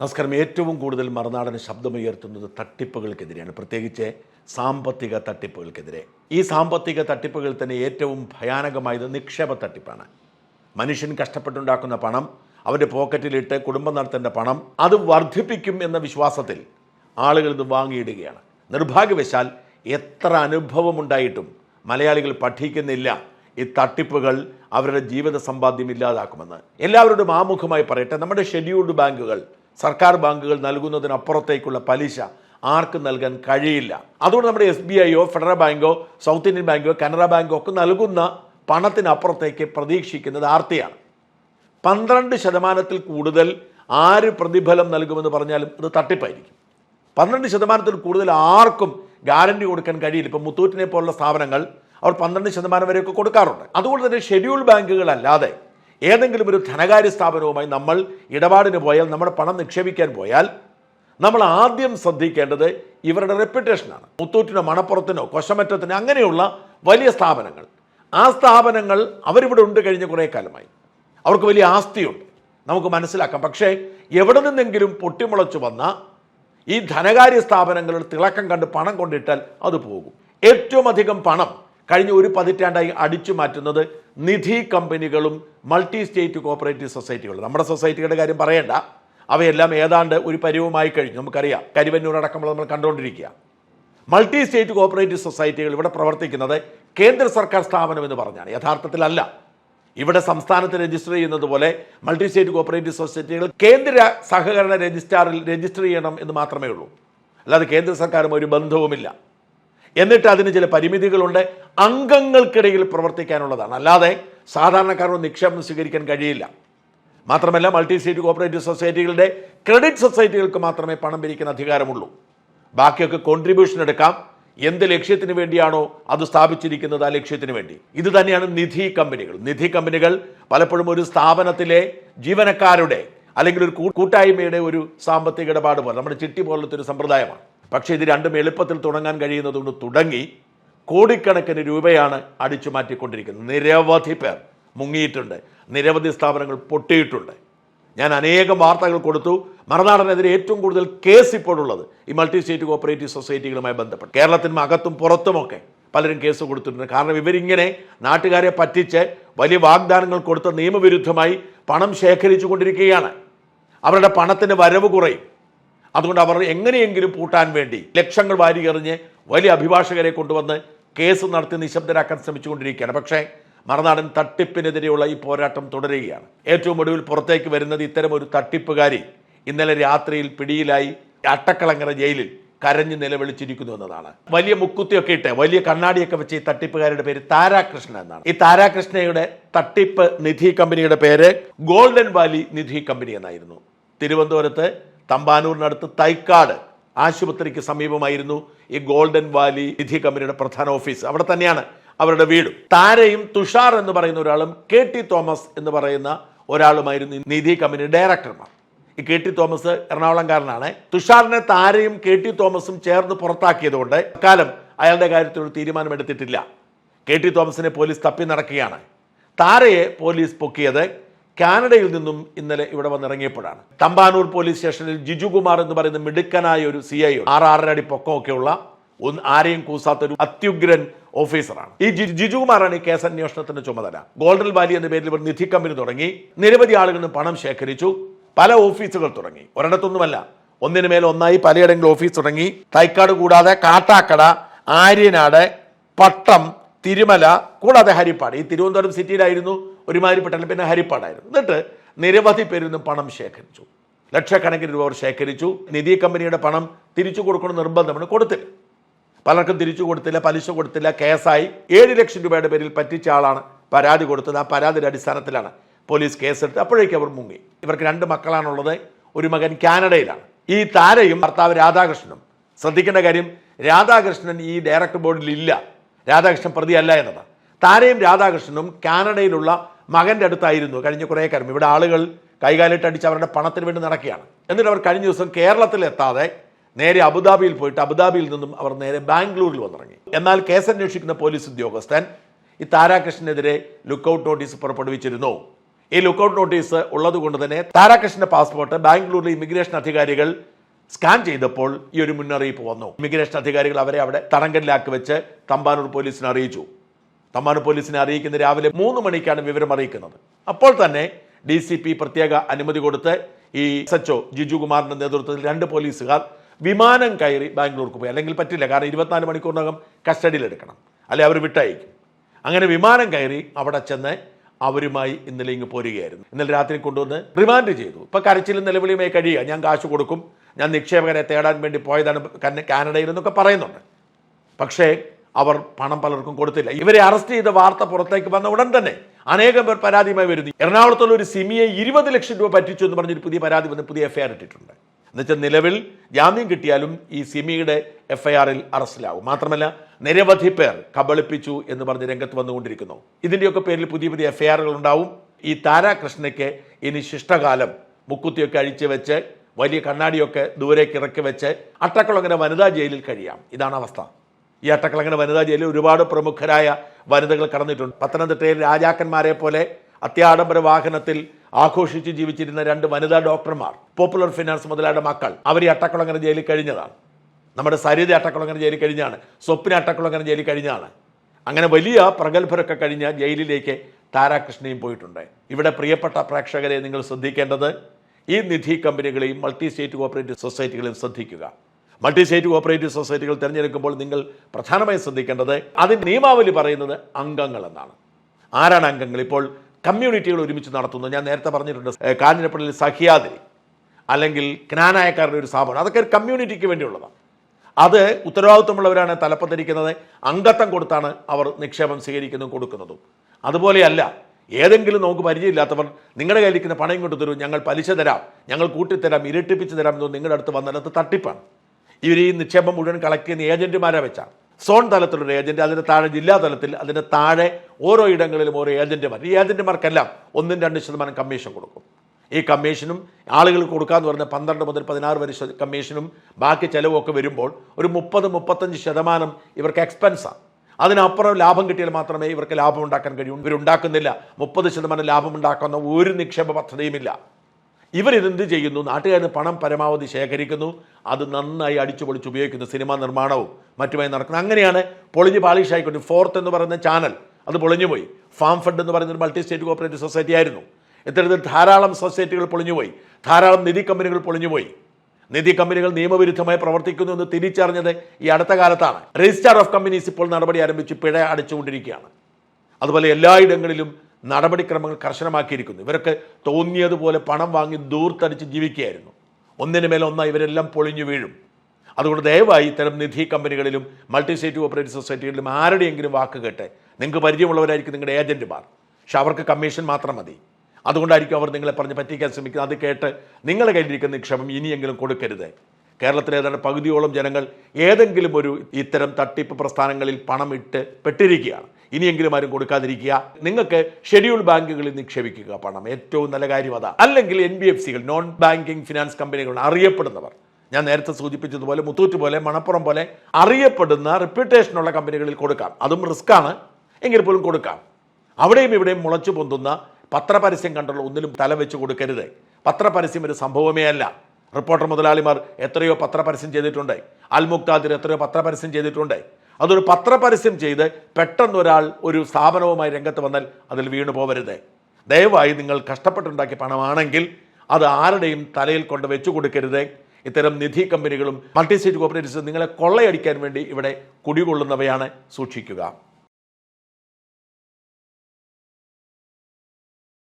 നമസ്കാരം. ഏറ്റവും കൂടുതൽ മറുനാടന് ശബ്ദമുയർത്തുന്നത് തട്ടിപ്പുകൾക്കെതിരെയാണ്. പ്രത്യേകിച്ച് സാമ്പത്തിക തട്ടിപ്പുകൾക്കെതിരെ. ഈ സാമ്പത്തിക തട്ടിപ്പുകൾ തന്നെ ഏറ്റവും ഭയാനകമായത് നിക്ഷേപ തട്ടിപ്പാണ്. മനുഷ്യൻ കഷ്ടപ്പെട്ടുണ്ടാക്കുന്ന പണം അവന്റെ പോക്കറ്റിലിട്ട് കുടുംബം നടത്തേണ്ട പണം അത് വർദ്ധിപ്പിക്കും എന്ന വിശ്വാസത്തിൽ ആളുകൾ ഇത് വാങ്ങിയിടുകയാണ്. നിർഭാഗ്യവശാൽ എത്ര അനുഭവമുണ്ടായിട്ടും മലയാളികൾ പഠിക്കുന്നില്ല ഈ തട്ടിപ്പുകൾ അവരുടെ ജീവിത സമ്പാദ്യം ഇല്ലാതാക്കുമെന്ന്. എല്ലാവരോടും ആമുഖമായി പറയട്ടെ നമ്മുടെ ഷെഡ്യൂൾഡ് ബാങ്കുകൾ സർക്കാർ ബാങ്കുകൾ നൽകുന്നതിനപ്പുറത്തേക്കുള്ള പലിശ ആർക്കും നൽകാൻ കഴിയില്ല. അതുകൊണ്ട് നമ്മുടെ എസ് ബി ഐയോ ഫെഡറൽ ബാങ്കോ സൗത്ത് ഇന്ത്യൻ ബാങ്കോ കാനറ ബാങ്കോ ഒക്കെ നൽകുന്ന പണത്തിനപ്പുറത്തേക്ക് പ്രതീക്ഷിക്കുന്നത് ആർത്തിയാണ്. പന്ത്രണ്ട് ശതമാനത്തിൽ കൂടുതൽ ആര് പ്രതിഫലം നൽകുമെന്ന് പറഞ്ഞാലും അത് തട്ടിപ്പായിരിക്കും. പന്ത്രണ്ട് ശതമാനത്തിൽ കൂടുതൽ ആർക്കും ഗ്യാരണ്ടി കൊടുക്കാൻ കഴിയില്ല. ഇപ്പം മുത്തൂറ്റിനെ പോലുള്ള സ്ഥാപനങ്ങൾ അവർ പന്ത്രണ്ട് ശതമാനം വരെയൊക്കെ കൊടുക്കാറുണ്ട്. അതുകൊണ്ട് തന്നെ ഷെഡ്യൂൾ ബാങ്കുകളല്ലാതെ ഏതെങ്കിലും ഒരു ധനകാര്യ സ്ഥാപനവുമായി നമ്മൾ ഇടപാടിന് പോയാൽ നമ്മുടെ പണം നിക്ഷേപിക്കാൻ പോയാൽ നമ്മൾ ആദ്യം ശ്രദ്ധിക്കേണ്ടത് ഇവരുടെ റെപ്യൂട്ടേഷനാണ്. മുത്തൂറ്റിനോ മണപ്പുറത്തിനോ കൊശമറ്റത്തിനോ അങ്ങനെയുള്ള വലിയ സ്ഥാപനങ്ങൾ. ആ സ്ഥാപനങ്ങൾ അവരിവിടെ ഉണ്ട് കഴിഞ്ഞ കുറേ കാലമായി. അവർക്ക് വലിയ ആസ്തിയുണ്ട്. നമുക്ക് മനസ്സിലാക്കാം. പക്ഷേ എവിടെ നിന്നെങ്കിലും പൊട്ടിമുളച്ചു വന്ന ഈ ധനകാര്യ സ്ഥാപനങ്ങളുടെ തിളക്കം കണ്ട് പണം കൊണ്ടിട്ടാൽ അത് പോകും. ഏറ്റവും അധികം പണം കഴിഞ്ഞ ഒരു പതിറ്റാണ്ടായി അടിച്ചു മാറ്റുന്നത് നിധി കമ്പനികളും മൾട്ടി സ്റ്റേറ്റ് കോപ്പറേറ്റീവ് സൊസൈറ്റികളും. നമ്മുടെ സൊസൈറ്റികളുടെ കാര്യം പറയേണ്ട. അവയെല്ലാം ഏതാണ്ട് ഒരു പരിവുമായി കഴിഞ്ഞു. നമുക്കറിയാം. കരിവന്നൂർ അടക്കമുള്ള നമ്മൾ കണ്ടുകൊണ്ടിരിക്കുക. മൾട്ടി സ്റ്റേറ്റ് കോപ്പറേറ്റീവ് സൊസൈറ്റികൾ ഇവിടെ പ്രവർത്തിക്കുന്നത് കേന്ദ്ര സർക്കാർ സ്ഥാപനം എന്ന് പറഞ്ഞാണ്. യഥാർത്ഥത്തിലല്ല. ഇവിടെ സംസ്ഥാനത്ത് രജിസ്റ്റർ ചെയ്യുന്നത് പോലെ മൾട്ടി സ്റ്റേറ്റ് കോപ്പറേറ്റീവ് സൊസൈറ്റികൾ കേന്ദ്ര സഹകരണ രജിസ്ട്രാറിൽ രജിസ്റ്റർ ചെയ്യണം എന്ന് മാത്രമേ ഉള്ളൂ. അല്ലാതെ കേന്ദ്ര സർക്കാരും ഒരു ബന്ധവുമില്ല. എന്നിട്ട് അതിന് ചില പരിമിതികളുണ്ട്. അംഗങ്ങൾക്കിടയിൽ പ്രവർത്തിക്കാനുള്ളതാണ്. അല്ലാതെ സാധാരണക്കാരുടെ നിക്ഷേപം സ്വീകരിക്കാൻ കഴിയില്ല. മാത്രമല്ല മൾട്ടി സ്റ്റേറ്റ് കോപ്പറേറ്റീവ് സൊസൈറ്റികളുടെ ക്രെഡിറ്റ് സൊസൈറ്റികൾക്ക് മാത്രമേ പണം പിരിക്കുന്ന അധികാരമുള്ളൂ. ബാക്കിയൊക്കെ കോൺട്രിബ്യൂഷൻ എടുക്കാം. എന്ത് ലക്ഷ്യത്തിന് വേണ്ടിയാണോ അത് സ്ഥാപിച്ചിരിക്കുന്നത് ആ ലക്ഷ്യത്തിന് വേണ്ടി. ഇത് തന്നെയാണ് നിധി കമ്പനികൾ. നിധി കമ്പനികൾ പലപ്പോഴും ഒരു സ്ഥാപനത്തിലെ ജീവനക്കാരുടെ അല്ലെങ്കിൽ ഒരു കൂട്ടായ്മയുടെ ഒരു സാമ്പത്തിക ഇടപാട് പോലെ. നമ്മുടെ ചിട്ടി പോലത്തെ ഒരു സമ്പ്രദായമാണ്. പക്ഷേ ഇത് രണ്ടും എളുപ്പത്തിൽ തുടങ്ങാൻ കഴിയുന്നതുകൊണ്ട് തുടങ്ങി കോടിക്കണക്കിന് രൂപയാണ് അടിച്ചു മാറ്റിക്കൊണ്ടിരിക്കുന്നത്. നിരവധി പേർ മുങ്ങിയിട്ടുണ്ട്. നിരവധി സ്ഥാപനങ്ങൾ പൊട്ടിയിട്ടുണ്ട്. ഞാൻ അനേകം വാർത്തകൾ കൊടുത്തു. മറുനാടനെതിരെ ഏറ്റവും കൂടുതൽ കേസ് ഇപ്പോഴുള്ളത് ഈ മൾട്ടി സ്റ്റേറ്റ് കോപ്പറേറ്റീവ് സൊസൈറ്റികളുമായി ബന്ധപ്പെട്ട്. കേരളത്തിനും അകത്തും പുറത്തുമൊക്കെ പലരും കേസ് കൊടുത്തിട്ടുണ്ട്. കാരണം ഇവരിങ്ങനെ നാട്ടുകാരെ പറ്റിച്ച് വലിയ വാഗ്ദാനങ്ങൾ കൊടുത്ത് നിയമവിരുദ്ധമായി പണം ശേഖരിച്ചു കൊണ്ടിരിക്കുകയാണ് അവരുടെ പണത്തിന് വരവ് കുറയും. അതുകൊണ്ട് അവർ എങ്ങനെയെങ്കിലും പൂട്ടാൻ വേണ്ടി ലക്ഷങ്ങൾ വാരിയെറിഞ്ഞ് വലിയ അഭിഭാഷകരെ കൊണ്ടുവന്ന് കേസ് നടത്തി നിശബ്ദരാക്കാൻ ശ്രമിച്ചുകൊണ്ടിരിക്കുകയാണ്. പക്ഷേ മറുനാടൻ തട്ടിപ്പിനെതിരെയുള്ള ഈ പോരാട്ടം തുടരുകയാണ്. ഏറ്റവും ഒടുവിൽ പുറത്തേക്ക് വരുന്നത് ഇത്തരം ഒരു തട്ടിപ്പുകാരി ഇന്നലെ രാത്രിയിൽ പിടിയിലായി അട്ടക്കളങ്ങര ജയിലിൽ കരഞ്ഞു നിലവിളിച്ചിരിക്കുന്നു എന്നതാണ്. വലിയ മുക്കുത്തിയൊക്കെ ഇട്ട് വലിയ കണ്ണാടിയൊക്കെ വെച്ച് ഈ തട്ടിപ്പുകാരുടെ പേര് താരാകൃഷ്ണ എന്നാണ്. ഈ താരാകൃഷ്ണയുടെ തട്ടിപ്പ് നിധി കമ്പനിയുടെ പേര് ഗോൾഡൻ വാലി നിധി കമ്പനി എന്നായിരുന്നു. തിരുവനന്തപുരത്ത് തമ്പാനൂരിനടുത്ത് തൈക്കാട് ആശുപത്രിക്ക് സമീപമായിരുന്നു ഈ ഗോൾഡൻ വാലി നിധി കമ്പനിയുടെ പ്രധാന ഓഫീസ്. അവിടെ തന്നെയാണ് അവരുടെ വീട്. താരയും തുഷാർ എന്ന് പറയുന്ന ഒരാളും കെ ടി തോമസ് എന്ന് പറയുന്ന ഒരാളുമായിരുന്നു നിധി കമ്പനി ഡയറക്ടർമാർ. ഈ കെ ടി തോമസ് എറണാകുളംകാരനാണ്. തുഷാറിനെ താരയും കെ ടി തോമസും ചേർന്ന് പുറത്താക്കിയതുകൊണ്ട് കാലം അയാളുടെ കാര്യത്തിൽ ഒരു തീരുമാനമെടുത്തിട്ടില്ല. കെ ടി തോമസിനെ പോലീസ് തപ്പി നടക്കുകയാണ്. താരയെ പോലീസ് പൊക്കിയത് കാനഡയിൽ നിന്നും ഇന്നലെ ഇവിടെ വന്നിറങ്ങിയപ്പോഴാണ്. തമ്പാനൂർ പോലീസ് സ്റ്റേഷനിൽ ജിജുകുമാർ എന്ന് പറയുന്ന മിടുക്കനായ ഒരു സി ഐ ആറ് ആറര അടി പൊക്കമൊക്കെയുള്ള ഒന്ന് ആരെയും കൂസാത്ത ഒരു അത്യുഗ്രൻ ഓഫീസറാണ്. ഈ ജിജുകുമാറാണ് ഈ കേസ് അന്വേഷണത്തിന്റെ ചുമതല. ഗോൾഡൻ വാലി എന്ന പേരിൽ ഇവർ നിധി കമ്പനി തുടങ്ങി. നിരവധി ആളുകളിൽ നിന്ന് പണം ശേഖരിച്ചു. പല ഓഫീസുകൾ തുടങ്ങി. ഒരിടത്തൊന്നുമല്ല ഒന്നിനു മേലെ ഒന്നായി പലയിടങ്ങളിൽ ഓഫീസ് തുടങ്ങി. തൈക്കാട് കൂടാതെ കാട്ടാക്കട ആര്യനാട് പട്ടം തിരുമല കൂടാതെ ഹരിപ്പാട്. ഈ തിരുവനന്തപുരം സിറ്റിയിലായിരുന്നു ഒരുമാതിരിപ്പെട്ട പിന്നെ ഹരിപ്പാടായിരുന്നു. എന്നിട്ട് നിരവധി പേരിൽ നിന്നും പണം ശേഖരിച്ചു. ലക്ഷക്കണക്കിന് രൂപ അവർ ശേഖരിച്ചു. നിധി കമ്പനിയുടെ പണം തിരിച്ചു കൊടുക്കണം നിർബന്ധമാണ് കൊടുത്തില്ല. പലർക്കും തിരിച്ചു കൊടുത്തില്ല പലിശ കൊടുത്തില്ല കേസായി. ഏഴ് ലക്ഷം രൂപയുടെ പേരിൽ പറ്റിച്ച ആളാണ് പരാതി കൊടുത്തത്. ആ പരാതിയുടെ അടിസ്ഥാനത്തിലാണ് പോലീസ് കേസെടുത്ത് അപ്പോഴേക്കും അവർ മുങ്ങി. ഇവർക്ക് രണ്ട് മക്കളാണുള്ളത്. ഒരു മകൻ കാനഡയിലാണ്. ഈ താരയും ഭർത്താവ് രാധാകൃഷ്ണനും. ശ്രദ്ധിക്കേണ്ട കാര്യം രാധാകൃഷ്ണൻ ഈ ഡയറക്ടർ ബോർഡിൽ ഇല്ല. രാധാകൃഷ്ണൻ പ്രതിയല്ല എന്നതാണ്. താരയും രാധാകൃഷ്ണനും കാനഡയിലുള്ള മകന്റെ അടുത്തായിരുന്നു കഴിഞ്ഞ കുറേ കാലം. ഇവിടെ ആളുകൾ കൈകാലിട്ട് അടിച്ച് അവരുടെ പണത്തിന് വേണ്ടി നടക്കുകയാണ്. എന്നിട്ട് അവർ കഴിഞ്ഞ ദിവസം കേരളത്തിൽ എത്താതെ നേരെ അബുദാബിയിൽ പോയിട്ട് അബുദാബിയിൽ നിന്നും അവർ നേരെ ബാംഗ്ലൂരിൽ വന്നിറങ്ങി. എന്നാൽ കേസ് അന്വേഷിക്കുന്ന പോലീസ് ഉദ്യോഗസ്ഥൻ ഈ താരാകൃഷ്ണനെതിരെ ലുക്കൌട്ട് നോട്ടീസ് പുറപ്പെടുവിച്ചിരുന്നു. ഈ ലുക്കൌട്ട് നോട്ടീസ് ഉള്ളതുകൊണ്ട് തന്നെ താരാകൃഷ്ണന്റെ പാസ്പോർട്ട് ബാംഗ്ലൂരിലെ ഇമിഗ്രേഷൻ അധികാരികൾ സ്കാൻ ചെയ്തപ്പോൾ ഈ ഒരു മുന്നറിയിപ്പ് വന്നു. ഇമിഗ്രേഷൻ അധികാരികൾ അവരെ അവിടെ തടങ്കലിലാക്കി വെച്ച് തമ്പാനൂർ പോലീസിനെ അറിയിച്ചു. തമ്പാനൂർ പോലീസിനെ അറിയിക്കുന്ന രാവിലെ മൂന്ന് മണിക്കാണ് വിവരം അറിയിക്കുന്നത്. അപ്പോൾ തന്നെ ഡി സി പി പ്രത്യേക അനുമതി കൊടുത്ത് ഈ എസ് എച്ച് ജിജു കുമാറിന്റെ നേതൃത്വത്തിൽ രണ്ട് പോലീസുകാർ വിമാനം കയറി ബാംഗ്ലൂർക്ക് പോയി. അല്ലെങ്കിൽ പറ്റില്ല കാരണം ഇരുപത്തിനാല് മണിക്കൂറിനകം കസ്റ്റഡിയിലെടുക്കണം അല്ലെ അവർ വിട്ടയക്കും. അങ്ങനെ വിമാനം കയറി അവിടെ ചെന്ന് അവരുമായി ഇന്നലെ ഇങ്ങ് പോരുകയായിരുന്നു. ഇന്നലെ രാത്രി കൊണ്ടുവന്ന് റിമാൻഡ് ചെയ്തു. ഇപ്പൊ കരച്ചിലും നിലവിളിയുമായി കഴിയുക. ഞാൻ കാശ് കൊടുക്കും ഞാൻ നിക്ഷേപകരെ തേടാൻ വേണ്ടി പോയതാണ് കാനഡയിൽ എന്നൊക്കെ പറയുന്നുണ്ട്. പക്ഷേ അവർ പണം പലർക്കും കൊടുത്തില്ല. ഇവരെ അറസ്റ്റ് ചെയ്ത വാർത്ത പുറത്തേക്ക് വന്ന ഉടൻ തന്നെ അനേകം പേർ പരാതിയുമായി വരുന്നു. എറണാകുളത്തുള്ള ഒരു സിമിയെ ഇരുപത് ലക്ഷം രൂപ പറ്റിച്ചു എന്ന് പറഞ്ഞൊരു പുതിയ പരാതി വന്ന് പുതിയ എഫ്ഐആർ ഇട്ടിട്ടുണ്ട്. എന്നുവെച്ചാൽ നിലവിൽ ജാമ്യം കിട്ടിയാലും ഈ സിമിയുടെ എഫ്ഐആറിൽ അറസ്റ്റിലാവും. മാത്രമല്ല നിരവധി പേർ കബളിപ്പിച്ചു എന്ന് പറഞ്ഞ് രംഗത്ത് വന്നുകൊണ്ടിരിക്കുന്നു. ഇതിന്റെയൊക്കെ പേരിൽ പുതിയ പുതിയ എഫ്ഐആറുകൾ ഉണ്ടാവും. ഈ താരാകൃഷ്ണയ്ക്ക് ഇനി ശിഷ്ടകാലം. മുക്കുത്തിയൊക്കെ അഴിച്ചു വെച്ച് വലിയ കണ്ണാടിയൊക്കെ ദൂരേക്ക് ഇറക്കി വെച്ച് അട്ടക്കുളങ്ങര വനിതാ ജയിലിൽ കഴിയാം. ഇതാണ് അവസ്ഥ. ഈ അട്ടക്കുളങ്ങര വനിതാ ജയിലിൽ ഒരുപാട് പ്രമുഖരായ വനിതകൾ കടന്നിട്ടുണ്ട്. പത്തനംതിട്ടയിൽ രാജാക്കന്മാരെ പോലെ അത്യാഡംബര വാഹനത്തിൽ ആഘോഷിച്ച് ജീവിച്ചിരുന്ന രണ്ട് വനിതാ ഡോക്ടർമാർ പോപ്പുലർ ഫിനാൻസ് മുതലായ മക്കൾ. അവർ ഈ അട്ടക്കുളങ്ങര ജയിലിൽ കഴിഞ്ഞതാണ്. നമ്മുടെ സരിത അട്ടക്കുളങ്ങര ജയിലിൽ കഴിഞ്ഞാണ്. സ്വപ്ന അട്ടക്കുളങ്ങര ജയിലിൽ കഴിഞ്ഞാണ്. അങ്ങനെ വലിയ പ്രഗത്ഭരൊക്കെ കഴിഞ്ഞ ജയിലിലേക്ക് താരാകൃഷ്ണയും പോയിട്ടുണ്ട്. ഇവിടെ പ്രിയപ്പെട്ട പ്രേക്ഷകരെ നിങ്ങൾ ശ്രദ്ധിക്കേണ്ടത് ഈ നിധി കമ്പനികളെയും മൾട്ടി സ്റ്റേറ്റ് കോപ്പറേറ്റീവ് സൊസൈറ്റികളെയും ശ്രദ്ധിക്കുക. മൾട്ടി സ്റ്റേറ്റ് കോപ്പറേറ്റീവ് സൊസൈറ്റികൾ തിരഞ്ഞെടുക്കുമ്പോൾ നിങ്ങൾ പ്രധാനമായും ശ്രദ്ധിക്കേണ്ടത് അതിന്റെ നിയമാവലി പറയുന്നത് അംഗങ്ങൾ എന്നാണ് ആരാണ് അംഗങ്ങൾ? ഇപ്പോൾ കമ്മ്യൂണിറ്റികൾ ഒരുമിച്ച് നടത്തുന്നു. ഞാൻ നേരത്തെ പറഞ്ഞിട്ടുണ്ട് കാഞ്ഞിരപ്പള്ളിയിൽ സഹ്യാദ്രി അല്ലെങ്കിൽ ജ്ഞാനായക്കാരുടെ ഒരു സ്ഥാപനം. അതൊക്കെ ഒരു കമ്മ്യൂണിറ്റിക്ക് വേണ്ടിയുള്ളതാണ്. അത് ഉത്തരവാദിത്വമുള്ളവരാണ് തലപ്പത്തിരിക്കുന്നത്. അംഗത്വം കൊടുത്താണ് അവർ നിക്ഷേപം സ്വീകരിക്കുന്നതും കൊടുക്കുന്നതും. അതുപോലെയല്ല ഏതെങ്കിലും നമുക്ക് പരിചയമില്ലാത്തവർ നിങ്ങളുടെ കയ്യിലിരിക്കുന്ന പണം ഇങ്ങോട്ട് തരും ഞങ്ങൾ പലിശ തരാം ഞങ്ങൾ കൂട്ടിത്തരാം ഇരട്ടിപ്പിച്ച് തരാം എന്ന് നിങ്ങളുടെ അടുത്ത് വന്നിടത്ത് തട്ടിപ്പാണ്. ഇവർ ഈ നിക്ഷേപം മുഴുവൻ കളക്ട് ചെയ്യുന്ന ഏജന്റുമാരെ വെച്ചാണ്. സോൺ തലത്തിലൊരു ഏജന്റ് അതിന് താഴെ ജില്ലാ തലത്തിൽ അതിന് താഴെ ഓരോ ഇടങ്ങളിലും ഓരോ ഏജന്റുമാർ. ഈ ഏജന്റുമാർക്കെല്ലാം ഒന്നും രണ്ട് ശതമാനം കമ്മീഷൻ കൊടുക്കും. ഈ കമ്മീഷനും ആളുകൾക്ക് കൊടുക്കാന്ന് പറഞ്ഞ പന്ത്രണ്ട് മുതൽ പതിനാറ് വരെ കമ്മീഷനും ബാക്കി ചിലവൊക്കെ വരുമ്പോൾ ഒരു മുപ്പത് മുപ്പത്തഞ്ച് ശതമാനം ഇവർക്ക് എക്സ്പെൻസാണ് അതിനപ്പുറം ലാഭം കിട്ടിയാൽ മാത്രമേ ഇവർക്ക് ലാഭം ഉണ്ടാക്കാൻ കഴിയൂ. ഇവരുണ്ടാക്കുന്നില്ല. മുപ്പത് ശതമാനം ലാഭം ഉണ്ടാക്കുന്ന ഒരു നിക്ഷേപ പദ്ധതിയുമില്ല. ഇവരിതെന്ത് ചെയ്യുന്നു? നാട്ടുകാരിൽ പണം പരമാവധി ശേഖരിക്കുന്നു. അത് നന്നായി അടിച്ചു പൊളിച്ച് ഉപയോഗിക്കുന്നു സിനിമാ നിർമ്മാണവും മറ്റുമായി നടക്കുന്നത് അങ്ങനെയാണ് പൊളിഞ്ഞ് പാളിഷായിക്കൊണ്ട് ഫോർത്ത് എന്ന് പറയുന്ന ചാനൽ. അത് പൊളിഞ്ഞുപോയി. ഫാം ഫണ്ട് എന്ന് പറയുന്ന ഒരു മൾട്ടി സ്റ്റേറ്റ് കോപ്പറേറ്റീവ് സൊസൈറ്റി ആയിരുന്നു. ഇത്തരത്തിൽ ധാരാളം സൊസൈറ്റികൾ പൊളിഞ്ഞുപോയി. ധാരാളം നിധി കമ്പനികൾ പൊളിഞ്ഞുപോയി. നിധി കമ്പനികൾ നിയമവിരുദ്ധമായി പ്രവർത്തിക്കുന്നു എന്ന് തിരിച്ചറിഞ്ഞത് ഈ അടുത്ത കാലത്താണ്. രജിസ്ട്രാർ ഓഫ് കമ്പനീസ് ഇപ്പോൾ നടപടി ആരംഭിച്ച് പിഴ അടച്ചുകൊണ്ടിരിക്കുകയാണ്. അതുപോലെ എല്ലായിടങ്ങളിലും നടപടിക്രമങ്ങൾ കർശനമാക്കിയിരിക്കുന്നു. ഇവരൊക്കെ തോന്നിയതുപോലെ പണം വാങ്ങി ദൂർത്തടിച്ച് ജീവിക്കുകയായിരുന്നു. ഒന്നിനു മേലെ ഒന്നായി ഇവരെല്ലാം പൊളിഞ്ഞു വീഴും. അതുകൊണ്ട് ദയവായി ഇത്തരം നിധി കമ്പനികളിലും മൾട്ടി സ്റ്റേറ്റ് ഓപ്പറേറ്റീവ് സൊസൈറ്റികളിലും ആരുടെയെങ്കിലും വാക്ക് കേട്ടെ. നിങ്ങൾക്ക് പരിചയമുള്ളവരായിരിക്കും നിങ്ങളുടെ ഏജന്റുമാർ. പക്ഷെ അവർക്ക് കമ്മീഷൻ മാത്രം മതി. അതുകൊണ്ടായിരിക്കും അവർ നിങ്ങളെ പറഞ്ഞ് പറ്റിക്കാൻ ശ്രമിക്കുന്നത്. അത് കേട്ട് നിങ്ങളുടെ കയ്യിലിരിക്കുന്ന നിക്ഷേപം ഇനിയെങ്കിലും കൊടുക്കരുത്. കേരളത്തിലെ ഏതാണ്ട് പകുതിയോളം ജനങ്ങൾ ഏതെങ്കിലും ഒരു ഇത്തരം തട്ടിപ്പ് പ്രസ്ഥാനങ്ങളിൽ പണം ഇട്ട് പെട്ടിരിക്കുകയാണ്. ഇനിയെങ്കിലും ആരും കൊടുക്കാതിരിക്കുക. നിങ്ങൾക്ക് ഷെഡ്യൂൾ ബാങ്കുകളിൽ നിക്ഷേപിക്കുക പണം. ഏറ്റവും നല്ല കാര്യം അതാ. അല്ലെങ്കിൽ എൻ ബി എഫ് സികൾ നോൺ ബാങ്കിങ് ഫിനാൻസ് കമ്പനികൾ അറിയപ്പെടുന്നവർ. ഞാൻ നേരത്തെ സൂചിപ്പിച്ചതുപോലെ മുത്തൂറ്റ് പോലെ മണപ്പുറം പോലെ അറിയപ്പെടുന്ന റെപ്യൂട്ടേഷനുള്ള കമ്പനികളിൽ കൊടുക്കാം. അതും റിസ്ക് ആണ്. എങ്കിൽ പോലും കൊടുക്കാം. അവിടെയും ഇവിടെയും മുളച്ചു പൊന്തുന്ന പത്രപരസ്യം കണ്ടുള്ള ഒന്നിലും തല വെച്ച് കൊടുക്കരുത്. പത്രപരസ്യം ഒരു സംഭവമേ അല്ല. റിപ്പോർട്ടർ മുതലാളിമാർ എത്രയോ പത്രപരസ്യം ചെയ്തിട്ടുണ്ട്. അൽമുക്താദിർ എത്രയോ പത്രപരസ്യം ചെയ്തിട്ടുണ്ട്. അതൊരു പത്രപരസ്യം ചെയ്ത് പെട്ടെന്ന് ഒരാൾ ഒരു സ്ഥാപനവുമായി രംഗത്ത് വന്നാൽ അതിൽ വീണു പോവരുത്. ദയവായി നിങ്ങൾ കഷ്ടപ്പെട്ടുണ്ടാക്കിയ പണമാണെങ്കിൽ അത് ആരുടെയും തലയിൽ കൊണ്ട് വെച്ചു കൊടുക്കരുത്. ഇത്തരം നിധി കമ്പനികളും മൾട്ടി സ്റ്റേറ്റ് കോപ്പറേറ്റീവ്സും നിങ്ങളെ കൊള്ളയടിക്കാൻ വേണ്ടി ഇവിടെ കുടികൊള്ളുന്നവയാണ് സൂക്ഷിക്കുക.